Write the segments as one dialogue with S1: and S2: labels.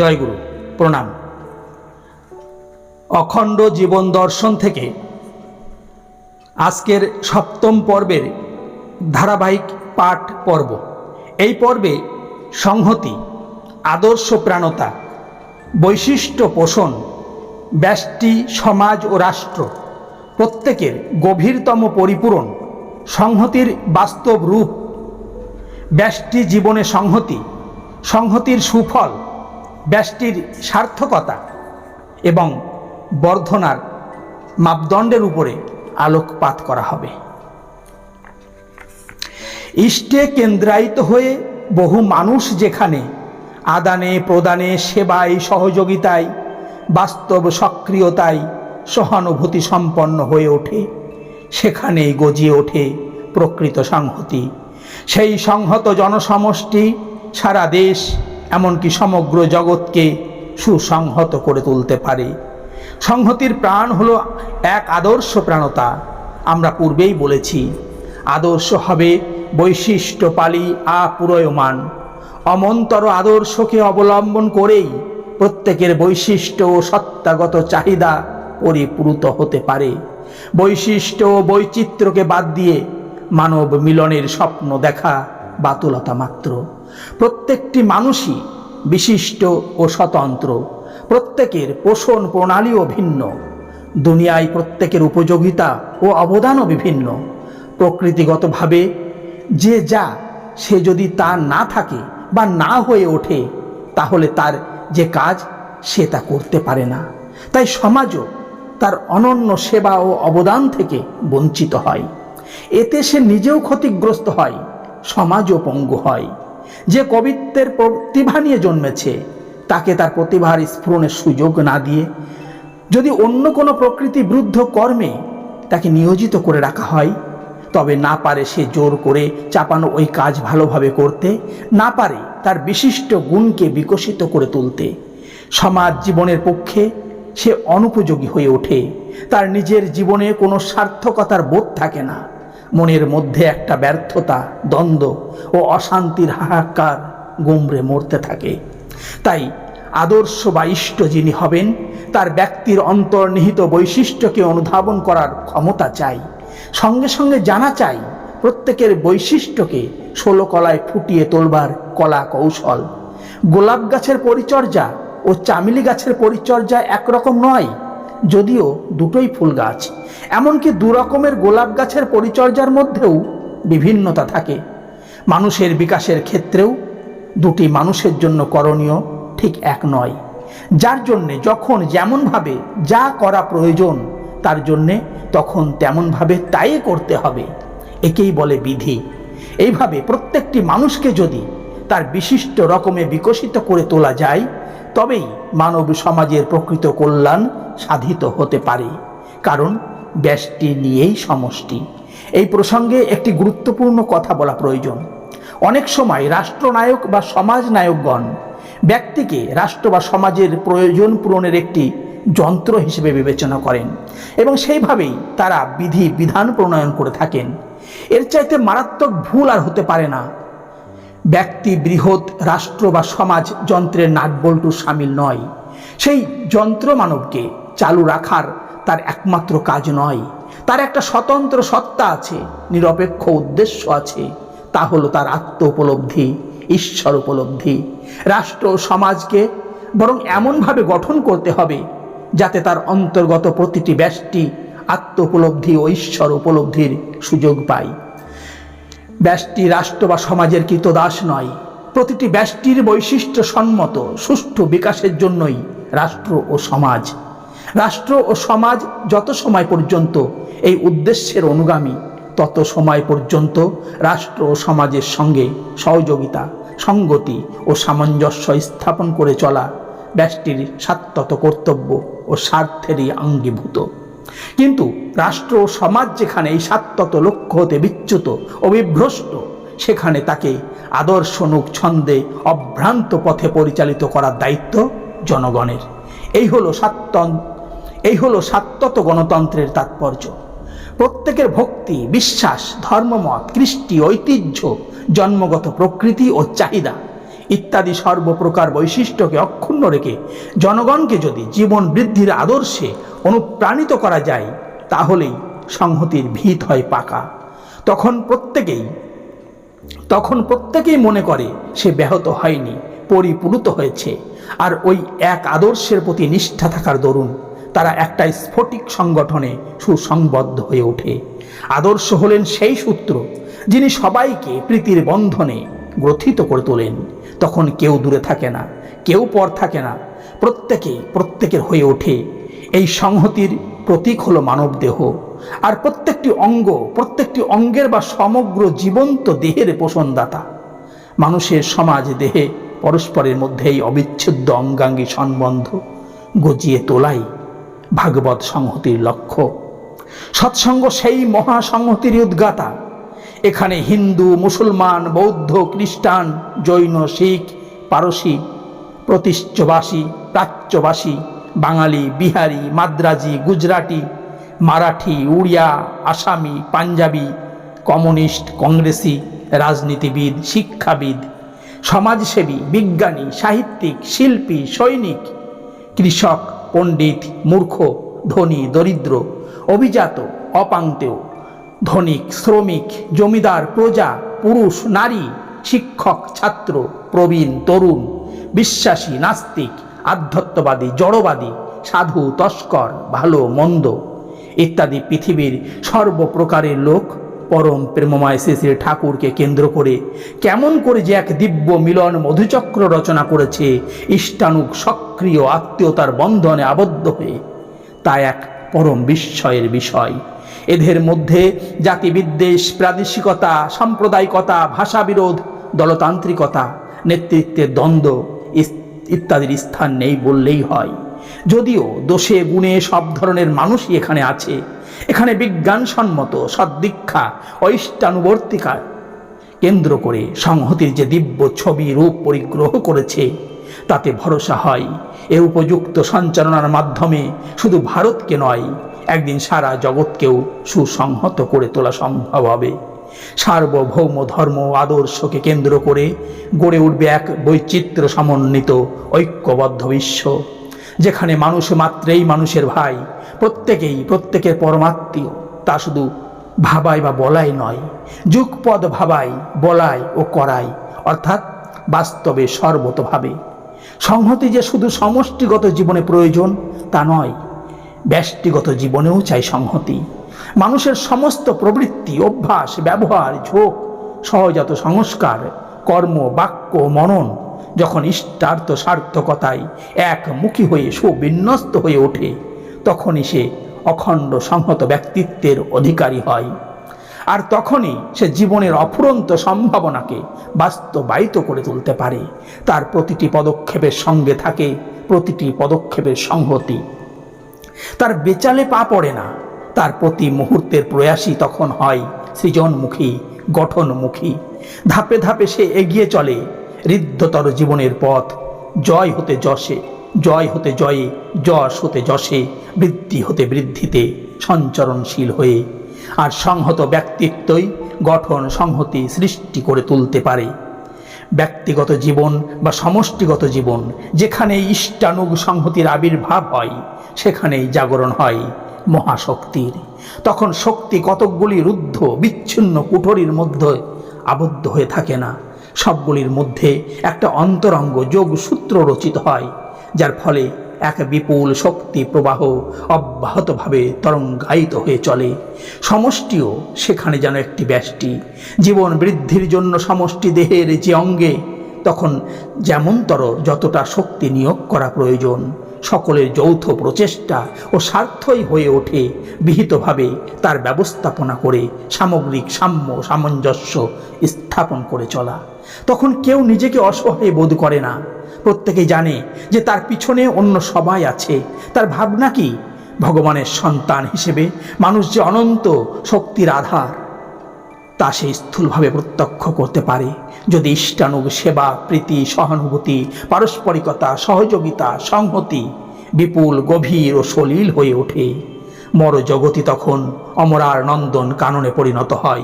S1: জয়গুরু, প্রণাম। অখণ্ড জীবন দর্শন থেকে আজকের সপ্তম পর্বের ধারাবাহিক পাঠ পর্ব। এই পর্বে সংহতি, আদর্শ প্রাণতা, বৈশিষ্ট্য পোষণ, ব্যষ্টি, সমাজ ও রাষ্ট্র প্রত্যেকের গভীরতম পরিপূরণ সংহতির বাস্তব রূপ। ব্যষ্টি জীবনে সংহতি, সংহতির সুফল ব্যষ্টির সার্থকতা এবং বর্ধনার মাপদণ্ডের উপরে আলোকপাত করা হবে। ইষ্টে কেন্দ্রায়িত হয়ে বহু মানুষ যেখানে আদানে, প্রদানে, সেবায়, সহযোগিতায়, বাস্তব সক্রিয়তায় সহানুভূতি সম্পন্ন হয়ে ওঠে, সেখানেই গজিয়ে ওঠে প্রকৃত সংহতি। সেই সংহত জনসমষ্টি সারা দেশ এমনকি সমগ্র জগৎকে সুসংহত করে তুলতে পারে। সংহতির প্রাণ হলো এক আদর্শ প্রাণতা। আমরা পূর্বেই বলেছি, আদর্শ হবে বৈশিষ্ট্য পালি আপুরয়মান অমন্তর আদর্শকে অবলম্বন করেই প্রত্যেকের বৈশিষ্ট্য ও সত্তাগত চাহিদা পরিপূরত হতে পারে। বৈশিষ্ট্য ও বৈচিত্র্যকে বাদ দিয়ে মানব মিলনের স্বপ্ন দেখা বাতুলতা মাত্র। প্রত্যেকটি মানুষই বিশিষ্ট ও স্বতন্ত্র। প্রত্যেকের পোষণ প্রণালীও ভিন্ন। দুনিয়ায় প্রত্যেকের উপযোগিতা ও অবদানও বিভিন্ন। প্রকৃতিগতভাবে যে যা, সে যদি তা না থাকে বা না হয়ে ওঠে, তাহলে তার যে কাজ, সে তা করতে পারে না। তাই সমাজও তার অনন্য সেবা ও অবদান থেকে বঞ্চিত হয়। এতে সে নিজেও ক্ষতিগ্রস্ত হয়, সমাজও পঙ্গু হয়। যে কবিত্বের প্রতিভা নিয়ে জন্মেছে, তাকে তার প্রতিভার স্ফুরণের সুযোগ না দিয়ে যদি অন্য কোনো প্রকৃতি বিরুদ্ধ কর্মে তাকে নিয়োজিত করে রাখা হয়, তবে না পারে সে জোর করে চাপানো ওই কাজ ভালোভাবে করতে, না পারে তার বিশিষ্ট গুণকে বিকশিত করে তুলতে। সমাজ জীবনের পক্ষে সে অনুপযোগী হয়ে ওঠে, তার নিজের জীবনে কোনো সার্থকতার বোধ থাকে না। মনের মধ্যে একটা ব্যর্থতা, দ্বন্দ্ব ও অশান্তির হাহাকার গুমড়ে মরতে থাকে। তাই আদর্শ বা ইষ্ট যিনি হবেন, তার ব্যক্তির অন্তর্নিহিত বৈশিষ্ট্যকে অনুধাবন করার ক্ষমতা চাই। সঙ্গে সঙ্গে জানা চাই, প্রত্যেকের বৈশিষ্ট্যকে ষোলো কলায় ফুটিয়ে তোলবার কলা কৌশল গোলাপ গাছের পরিচর্যা ও চামিলি গাছের পরিচর্যা একরকম নয় যদিও দুটোই ফুল গাছ, এমনকি দু রকমের গোলাপ গাছের পরিচর্যার মধ্যেও বিভিন্নতা থাকে। মানুষের বিকাশের ক্ষেত্রেও দুটি মানুষের জন্য করণীয় ঠিক এক নয়। যার জন্যে যখন যেমনভাবে যা করা প্রয়োজন, তার জন্যে তখন তেমনভাবে তাই করতে হবে। একেই বলে বিধি। এইভাবে প্রত্যেকটি মানুষকে যদি তার বিশিষ্ট রকমে বিকশিত করে তোলা যায় তবেই মানব সমাজের প্রকৃত কল্যাণ সাধিত হতে পারে। কারণ ব্যষ্টি নিয়েই সমষ্টি। এই প্রসঙ্গে একটি গুরুত্বপূর্ণ কথা বলা প্রয়োজন। অনেক সময় রাষ্ট্রনায়ক বা সমাজ নায়কগণ ব্যক্তিকে রাষ্ট্র বা সমাজের প্রয়োজন পূরণের একটি যন্ত্র হিসেবে বিবেচনা করেন এবং সেইভাবেই তারা বিধি বিধান প্রণয়ন করে থাকেন। এর চাইতে মারাত্মক ভুল আর হতে পারে না। ব্যক্তি, বৃহৎ রাষ্ট্র বা সমাজ যন্ত্রের নাটবল্টু সামিল নয়। সেই যন্ত্র মানবকে চালু রাখার তার একমাত্র কাজ নয়। তার একটা স্বতন্ত্র সত্তা আছে, নিরপেক্ষ উদ্দেশ্য আছে। তা হলো তার আত্ম উপলব্ধি ঈশ্বর উপলব্ধি। রাষ্ট্র সমাজকে বরং এমনভাবে গঠন করতে হবে যাতে তার অন্তর্গত প্রতিটি ব্যষ্টি আত্ম উপলব্ধি ও ঈশ্বর উপলব্ধির সুযোগ পায়। ব্যষ্টি রাষ্ট্র বা সমাজের কৃতদাস নয়। প্রতিটি ব্যষ্টির বৈশিষ্ট্য সম্মত, সুষ্ঠু বিকাশের জন্যই রাষ্ট্র ও সমাজ। রাষ্ট্র ও সমাজ যত সময় পর্যন্ত এই উদ্দেশ্যের অনুগামী, তত সময় পর্যন্ত রাষ্ট্র ও সমাজের সঙ্গে সহযোগিতা, সঙ্গতি ও সামঞ্জস্য স্থাপন করে চলা ব্যষ্টির সাত্তত কর্তব্য ও স্বার্থেরই অঙ্গীভূত কিন্তু রাষ্ট্র সমাজ যেখানে এই সাত্তত লক্ষ্য হতে বিচ্যুত অবিভ্রষ্ট সেখানে তাকে আদর্শনুক ছন্দে অভ্রান্ত পথে পরিচালিত করার দায়িত্ব জনগণের। এই হলো সাত্তন, এই হলো সাত্তত গণতন্ত্রের তাৎপর্য। প্রত্যেকের ভক্তি, বিশ্বাস, ধর্মমত, কৃষ্টি, ঐতিহ্য, জন্মগত প্রকৃতি ও চাহিদা ইত্যাদি সর্বপ্রকার বৈশিষ্ট্যকে অক্ষুণ্ণ রেখে জনগণকে যদি জীবন বৃদ্ধির আদর্শে অনুপ্রাণিত করা যায়, তাহলেই সংহতির ভিত হয় পাকা। তখন প্রত্যেকেই তখন প্রত্যেকেই মনে করে সে ব্যাহত হয়নি, পরিপূরিত হয়েছে। আর ওই এক আদর্শের প্রতি নিষ্ঠা থাকার দরুন তারা একটা স্ফটিক সংগঠনে সুসংবদ্ধ হয়ে ওঠে। আদর্শ হলেন সেই সূত্র যিনি সবাইকে প্রীতির বন্ধনে গ্রথিত করে তোলেন। তখন কেউ দূরে থাকে না, কেউ পর থাকে না। প্রত্যেকে প্রত্যেকের হয়ে ওঠে। এই সংহতির প্রতীক হলো মানব দেহ। আর প্রত্যেকটি অঙ্গ, প্রত্যেকটি অঙ্গের বা সমগ্র জীবন্ত দেহের পোষণদাতা। মানুষের সমাজ দেহে পরস্পরের মধ্যে এই অবিচ্ছেদ্য অঙ্গাঙ্গী সম্বন্ধ গজিয়ে তোলাই ভাগবত সংহতির লক্ষ্য। সৎসঙ্গ সেই মহাসংহতির উদ্গাতা। এখানে হিন্দু, মুসলমান, বৌদ্ধ, খ্রিস্টান, জৈন, শিখ, পারসী, প্রতিষ্ঠবাসী, প্রাচ্যবাসী, বাঙালি, বিহারি, মাদ্রাজি, গুজরাটি, মারাঠি, উড়িয়া, আসামি, পাঞ্জাবি, কমিউনিস্ট, কংগ্রেসি, রাজনীতিবিদ, শিক্ষাবিদ, সমাজসেবী, বিজ্ঞানী, সাহিত্যিক, শিল্পী, সৈনিক, কৃষক, পণ্ডিত, মূর্খ, ধনী, দরিদ্র, অভিজাত অপাঙ্ক্তেয় ধনিক, শ্রমিক, জমিদার, প্রজা, পুরুষ, নারী, শিক্ষক, ছাত্র, প্রবীণ, তরুণ, বিশ্বাসী, নাস্তিক আধ্যাত্মবাদী জড়বাদী, সাধু, তস্কর, ভালো, মন্দ ইত্যাদি পৃথিবীর সর্বপ্রকারের লোক পরম প্রেমময় শ্রী শ্রী ঠাকুরকে কেন্দ্র করে কেমন করে যে এক দিব্য মিলন মধুচক্র রচনা করেছে ইষ্টানুক সক্রিয় আত্মীয়তার বন্ধনে আবদ্ধ হয়ে, তা এক পরম বিস্ময়ের বিষয়। এদের মধ্যে জাতিবিদ্বেষ প্রাদেশিকতা, সাম্প্রদায়িকতা ভাষাবিরোধ দলতান্ত্রিকতা, নেতৃত্বের দ্বন্দ্ব ইত্যাদির স্থান নেই বললেই হয়। যদিও দোষে গুণে সব ধরনের মানুষই এখানে আছে। এখানে বিজ্ঞানসম্মত, সদ্দীক্ষা ঐষ্টানুবর্তিকা কেন্দ্র করে সংহতির যে দিব্য ছবি রূপ পরিগ্রহ করেছে, তাতে ভরসা হয়। এ উপযুক্ত সঞ্চালনার মাধ্যমে শুধু ভারতকে নয় একদিন সারা জগৎকেও সুসংহত করে তোলা সম্ভব হবে। সার্বভৌম ধর্ম আদর্শকে কেন্দ্র করে গড়ে উঠবে এক বৈচিত্র্য সমন্বিত ঐক্যবদ্ধ বিশ্ব, যেখানে মানুষ মাত্রেই মানুষের ভাই, প্রত্যেকেই প্রত্যেকের পরমাত্মীয়। তা শুধু ভাবাই বা বলাই নয় যুগপদ ভাবাই, বলাই ও করাই, অর্থাৎ বাস্তবে সর্বতভাবে। সংহতি যে শুধু সমষ্টিগত জীবনে প্রয়োজন তা নয় ব্যষ্টিগত জীবনেও চাই সংহতি। মানুষের সমস্ত প্রবৃত্তি, অভ্যাস, ব্যবহার, ঝোঁক, সহজাত সংস্কার, কর্ম, বাক্য, মনন যখন ইষ্টার্থ সার্থকতায় একমুখী হয়ে সুবিন্যস্ত হয়ে ওঠে, তখনই সে অখণ্ড সংহত ব্যক্তিত্বের অধিকারী হয়। আর তখনই সে জীবনের অফুরন্ত সম্ভাবনাকে বাস্তবায়িত করে তুলতে পারে। তার প্রতিটি পদক্ষেপের সঙ্গে থাকে প্রতিটি পদক্ষেপের সংহতি। তার বেচালে পা পড়ে না। তার প্রতি মুহূর্তের প্রয়াসই তখন হয় সৃজনমুখী, গঠনমুখী। ধাপে ধাপে সে এগিয়ে চলে, ঋদ্ধতর জীবনের পথ। জয় হতে যশে, জয় হতে জয়ে, যশ হতে যশে, বৃদ্ধি হতে বৃদ্ধিতে, সঞ্চরণশীল হয়ে। আর সংহত ব্যক্তিত্বই গঠন সংহতি সৃষ্টি করে তুলতে পারে। ব্যক্তিগত জীবন বা সমষ্টিগত জীবন যেখানে ইষ্টানুগ সংহতির আবির্ভাব হয়, সেখানেই জাগরণ হয় মহাশক্তির। তখন শক্তি কতকগুলি রুদ্ধ, বিচ্ছিন্ন কুঠরির মধ্যে আবদ্ধ হয়ে থাকে না। সবগুলির মধ্যে একটা অন্তরঙ্গ যোগসূত্র রচিত হয়, যার ফলে এক বিপুল শক্তি প্রবাহ অব্যাহতভাবে তরঙ্গায়িত হয়ে চলে। সমষ্টিও সেখানে যেন একটি ব্যষ্টি। জীবন বৃদ্ধির জন্য সমষ্টি দেহের যে অঙ্গে তখন যেমনতর যতটা শক্তি নিয়োগ করা প্রয়োজন, সকলের যৌথ প্রচেষ্টা ও স্বার্থই হয়ে ওঠে, বিহিতভাবে তার ব্যবস্থাপনা করে সামগ্রিক সাম্য সামঞ্জস্য স্থাপন করে চলা। তখন কেউ নিজেকে অসহায় বোধ করে না। প্রত্যেকে জানে যে তার পিছনে অন্য সবাই আছে। তার ভাবনা কি? ভগবানের সন্তান হিসেবে মানুষ যে অনন্ত শক্তির আধার, তা সে স্থূলভাবে প্রত্যক্ষ করতে পারে। যদি ইষ্টানুগ সেবা, প্রীতি, সহানুভূতি, পারস্পরিকতা, সহযোগিতা, সংহতি বিপুল, গভীর ও সলিল হয়ে ওঠে। মর জগতি তখন অমরার নন্দন কাননে পরিণত হয়।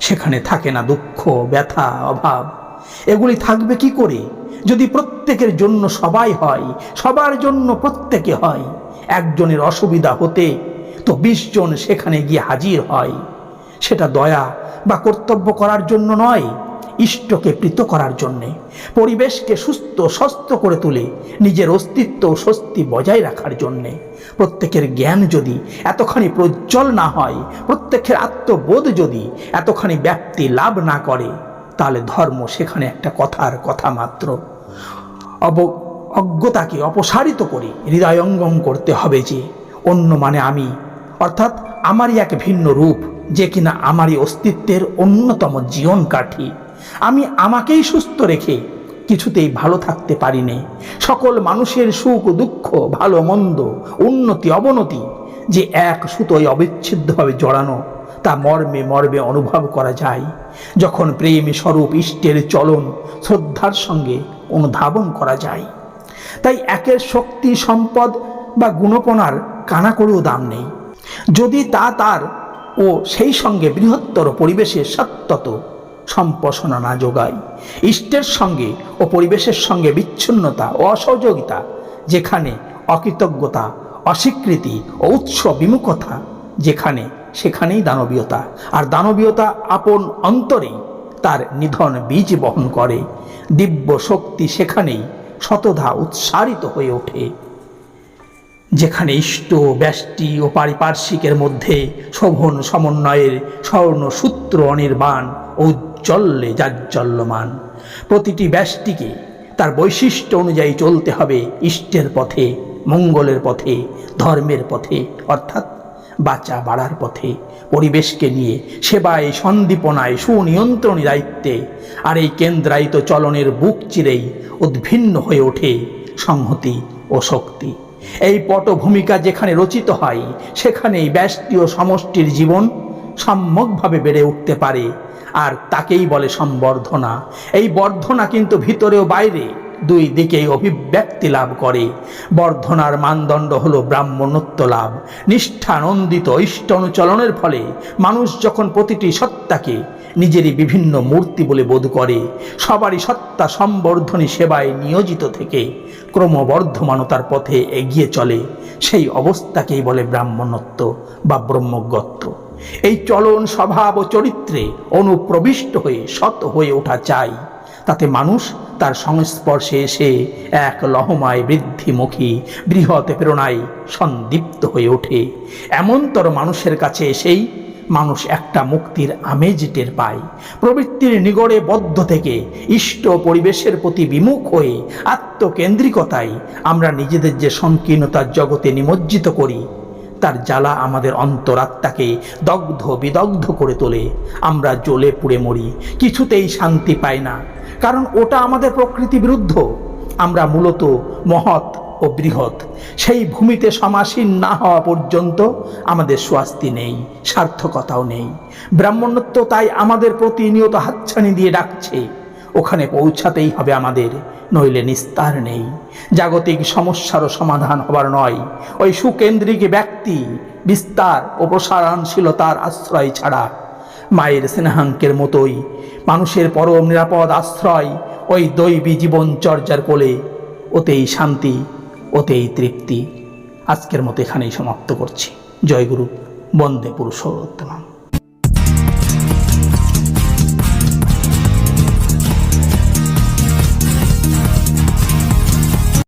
S1: সেখানে থাকে না দুঃখ, ব্যথা, অভাব। এগুলি থাকবে কি করে? যদি প্রত্যেকের জন্য সবাই হয়, সবার জন্য প্রত্যেকে হয়, একজনের অসুবিধা হতে তো বিশ জন সেখানে গিয়ে হাজির হয়। সেটা দয়া বা কর্তব্য করার জন্য নয়। ইষ্টকে প্রীত করার জন্যে, পরিবেশকে সুস্থ স্বস্থ করে তুলে, নিজের অস্তিত্ব ও স্বস্তি বজায় রাখার জন্যে। প্রত্যেকের জ্ঞান যদি এতখানি প্রজ্জ্বল না হয়, প্রত্যেকের আত্মবোধ যদি এতখানি ব্যাপ্তি লাভ না করে, তাহলে ধর্ম সেখানে একটা কথার কথা মাত্র। অব অজ্ঞতাকে অপসারিত করে হৃদয়ঙ্গম করতে হবে যে, অন্য মানে আমি, অর্থাৎ আমারই এক ভিন্ন রূপ, যে কিনা আমারই অস্তিত্বের অন্যতম জীবন কাঠি আমি আমাকেই সুস্থ রেখে কিছুতেই ভালো থাকতে পারি পারিনি। সকল মানুষের সুখ দুঃখ, ভালো মন্দ, উন্নতি, অবনতি যে এক সুতোয় অবিচ্ছেদ্যভাবে জড়ানো, তা মর্মে মর্মে অনুভব করা যায়। যখন প্রেম স্বরূপ ইষ্টের চলন শ্রদ্ধার সঙ্গে অনুধাবন করা যায়। তাই একের শক্তি, সম্পদ বা গুণপনার কানা করেও দাম নেই। যদি তা তার ও সেই সঙ্গে বৃহত্তর পরিবেশে সত্যত সম্পোষণা না যোগায়। ইষ্টের সঙ্গে ও পরিবেশের সঙ্গে বিচ্ছিন্নতা ও অসহযোগিতা, যেখানে অকৃতজ্ঞতা, অস্বীকৃতি ও উৎস বিমুখতা, যেখানে সেখানেই দানবীয়তা। আর দানবীয়তা আপন অন্তরেই তার নিধন বীজ বহন করে। দিব্য শক্তি সেখানেই শতধা উৎসারিত হয়ে ওঠে। যেখানে ইষ্ট, ব্যষ্টি ও পারিপার্শ্বিকের মধ্যে শোভন সমন্বয়ের স্বর্ণ সূত্র অনির্বাণ ও উজ্জ্বল্যে জাজ্জল্যমান। প্রতিটি ব্যষ্টিকে তার বৈশিষ্ট্য অনুযায়ী চলতে হবে ইষ্টের পথে, মঙ্গলের পথে, ধর্মের পথে, অর্থাৎ বাঁচা বাড়ার পথে, পরিবেশকে নিয়ে সেবায়, সন্দীপনায়, সুনিয়ন্ত্রণী দায়িত্বে, আর এই কেন্দ্রায়িত চলনের বুক চিরেই উদ্ভিন্ন হয়ে ওঠে সংহতি ও শক্তি। এই পটভূমিকা যেখানে রচিত হয়, সেখানেই ব্যষ্টি ও সমষ্টির জীবন সম্যকভাবে বেড়ে উঠতে পারে আর তাকেই বলে সম্বর্ধনা। এই বর্ধনা কিন্তু ভিতরে ও বাইরে, দুই দিকেই অভিব্যক্তি লাভ করে। বর্ধনার মানদণ্ড হল ব্রাহ্মণত্ব লাভ। নিষ্ঠানন্দিত ইষ্ট অনুচলনের ফলে মানুষ যখন প্রতিটি সত্তাকে নিজেরই বিভিন্ন মূর্তি বলে বোধ করে, সবারই সত্তা সম্বর্ধনী সেবায় নিয়োজিত থেকে ক্রমবর্ধমানতার পথে এগিয়ে চলে। সেই অবস্থাকেই বলে ব্রাহ্মণত্ব বা ব্রহ্মজ্ঞত্ব এই চলন স্বভাব ও চরিত্রে অনুপ্রবিষ্ট হয়ে সৎ হয়ে ওঠা চাই। তাতে মানুষ তার সংস্পর্শে এসে এক লহমায় বৃদ্ধিমুখী, বৃহৎ প্রেরণায় সন্দীপ্ত হয়ে ওঠে। এমনতর মানুষের কাছে এসেই মানুষ একটা মুক্তির আমেজ টের পায়। প্রবৃত্তির নিগড়ে বদ্ধ থেকে ইষ্ট পরিবেশের প্রতি বিমুখ হয়ে আত্মকেন্দ্রিকতায় আমরা নিজেদের যে সংকীর্ণতার জগতে নিমজ্জিত করি তার জ্বালা আমাদের অন্তরাত্মাকে দগ্ধ বিদগ্ধ করে তোলে। আমরা জ্বলে পুড়ে মরি, কিছুতেই শান্তি পাই না, কারণ ওটা আমাদের প্রকৃতি বিরুদ্ধ। আমরা মূলত মহৎ ও বৃহৎ, সেই ভূমিতে সমাসীন না হওয়া পর্যন্ত আমাদের স্বাস্তি নেই, সার্থকতাও নেই। ব্রাহ্মণত্ব তাই আমাদের প্রতিনিয়ত হাতছানি দিয়ে ডাকছে। ওখানে পৌঁছাতেই হবে আমাদের, নইলে নিস্তার নেই। জাগতিক সমস্যারও সমাধান হবার নয়। ওই সুকেন্দ্রিক ব্যক্তি, বিস্তার ও প্রসারণশীলতার আশ্রয় ছাড়া। মায়ের স্নেহাঙ্কের মতোই মানুষের পরম নিরাপদ আশ্রয় ওই দৈবী জীবনচর্যার কোলে। ওতেই শান্তি, ওতেই তৃপ্তি। আজকের মতো এখানেই সমাপ্ত করছি। জয়গুরু, বন্দে পুরুষোত্তম